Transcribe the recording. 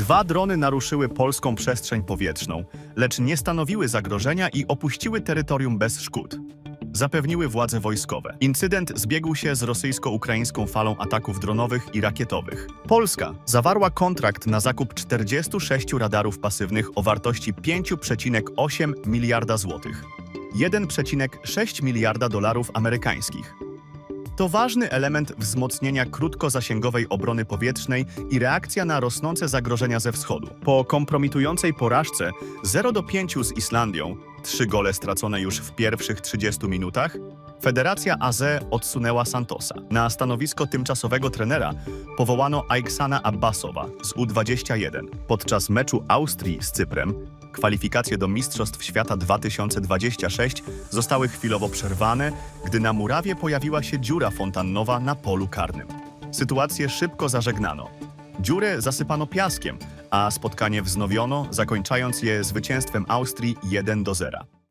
Dwa drony naruszyły polską przestrzeń powietrzną, lecz nie stanowiły zagrożenia i opuściły terytorium bez szkód. Zapewniły władze wojskowe. Incydent zbiegł się z rosyjsko-ukraińską falą ataków dronowych i rakietowych. Polska zawarła kontrakt na zakup 46 radarów pasywnych o wartości 5,8 miliarda złotych. 1,6 miliarda dolarów amerykańskich. To ważny element wzmocnienia krótkozasięgowej obrony powietrznej i reakcja na rosnące zagrożenia ze wschodu. Po kompromitującej porażce 0 do 5 z Islandią, trzy gole stracone już w pierwszych 30 minutach, Federacja AZ odsunęła Santosa. Na stanowisko tymczasowego trenera powołano Aiksana Abbasowa z U21. Podczas meczu Austrii z Cyprem kwalifikacje do Mistrzostw Świata 2026 zostały chwilowo przerwane, gdy na murawie pojawiła się dziura fontannowa na polu karnym. Sytuację szybko zażegnano. Dziurę zasypano piaskiem, a spotkanie wznowiono, zakończając je zwycięstwem Austrii 1 do 0.